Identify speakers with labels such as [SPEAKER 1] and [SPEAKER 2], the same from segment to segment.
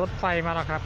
[SPEAKER 1] รถไฟมาแล้วครับ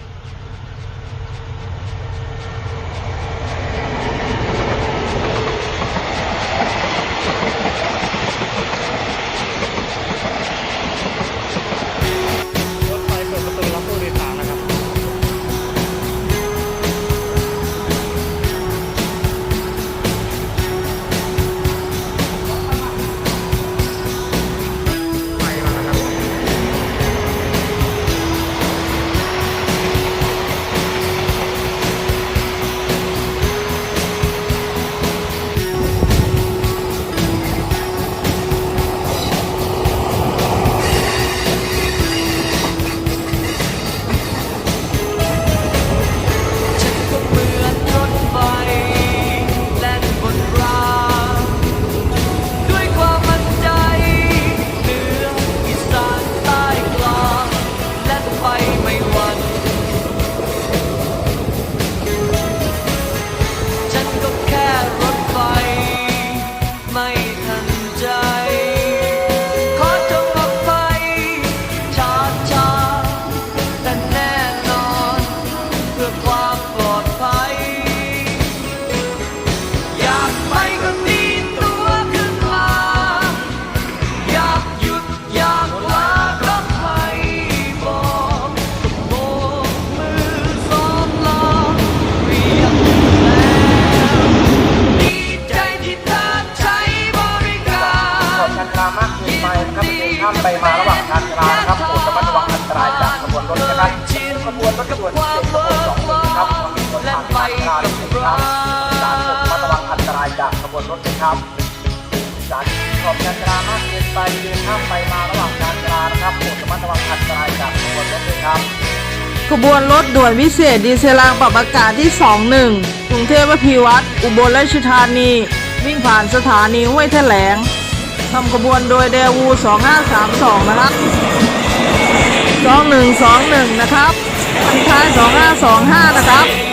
[SPEAKER 1] ครับ
[SPEAKER 2] การขอบการจรา
[SPEAKER 3] มากเกินไปเดินข้ามไปมาระหว่างการจรานะครับโปรดระมัดระวังอันตรายจากขบวนรถด้วยครับ
[SPEAKER 4] ขบวนรถด่วนวิเศษดีเซลรางปรับอากาศที่ 21 กรุงเทพวิวัตรอุบลราชธานี วิ่งผ่านสถานีห้วยแถลงทำขบวนโดยเดวู 2532 นะครับ 2121 นะครับคันท้าย 2525 นะครับ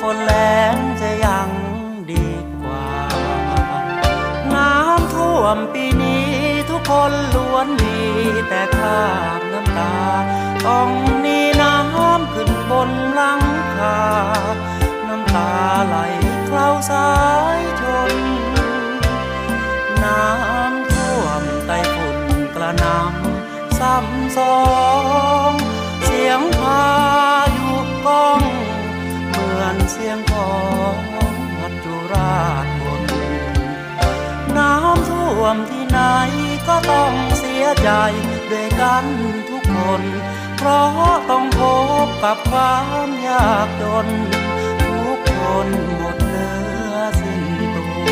[SPEAKER 2] ฝนแล้งจะยังดีกว่า น้ำท่วมปีนี้ทุกคนล้วนมีแต่ข้ามน้ำตา ต้องนีน้ำขึ้นบนหลังคา น้ำตาไหลเคล้าซ้า เสียงของวัดจุราชบนน้ำท่วมที่ไหนก็ต้องเสียใจด้วยกันทุกคน เพราะต้องพบกับความยากจน ทุกคนหมดเนื้อสิ้นตัว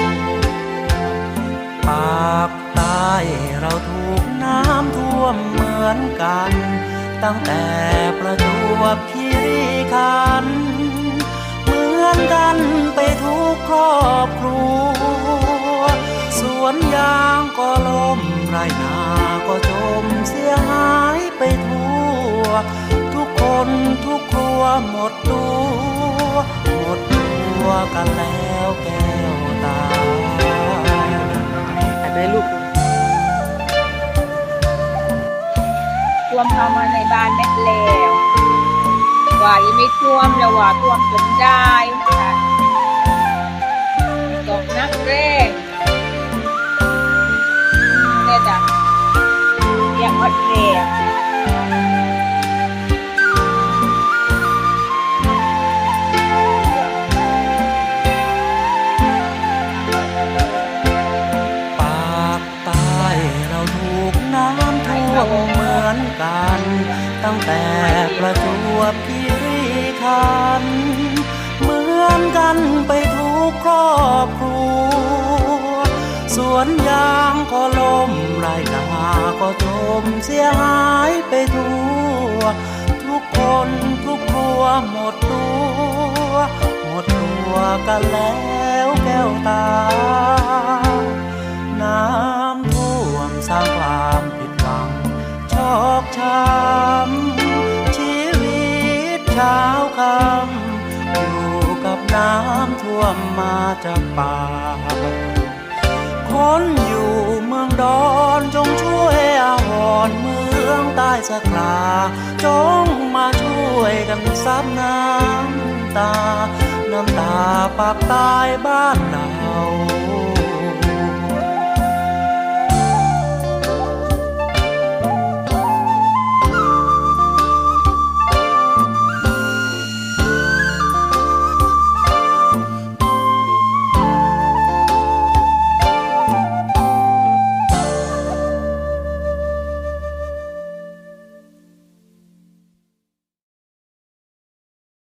[SPEAKER 2] ปากใต้เราถูกน้ำท่วมเหมือนกัน ตั้งแต่ประจวบคีรีขันธ์ ไรนาก็จมเสียหายไปทั่ว ทุกคนทุกครัวหมดตัว หมดตัวกันแล้วแก้วตา
[SPEAKER 4] ได้ลูก
[SPEAKER 5] ท่วมเข้ามาในบ้านแม่แล้วว่ายังไม่ท่วมแล้วว่าท่วมจนได้ ดแรก
[SPEAKER 2] ปากใต้เราถูกน้ำท่วมเหมือนกัน ตั้งแต่ประจวบคีรีขันธ์เหมือนกันไปทุกครอบครัวสวนยางก็ นาก็จมเสียหายไปทั่ว ทุกคนทุกครัวหมดตัว หมดตัวกันแล้วแก้วตา น้ำท่วมสร้างความผิดหวังชอกช้ำชีวิตเช้าคำอยู่กับน้ำท่วมมาจากป่าคนอยู่ มืองดอนจงช่วยอาหอนเมืองใต้สักราจงมาช่วยกันซับน้ำตา น้ำตาปากตายบ้านเรา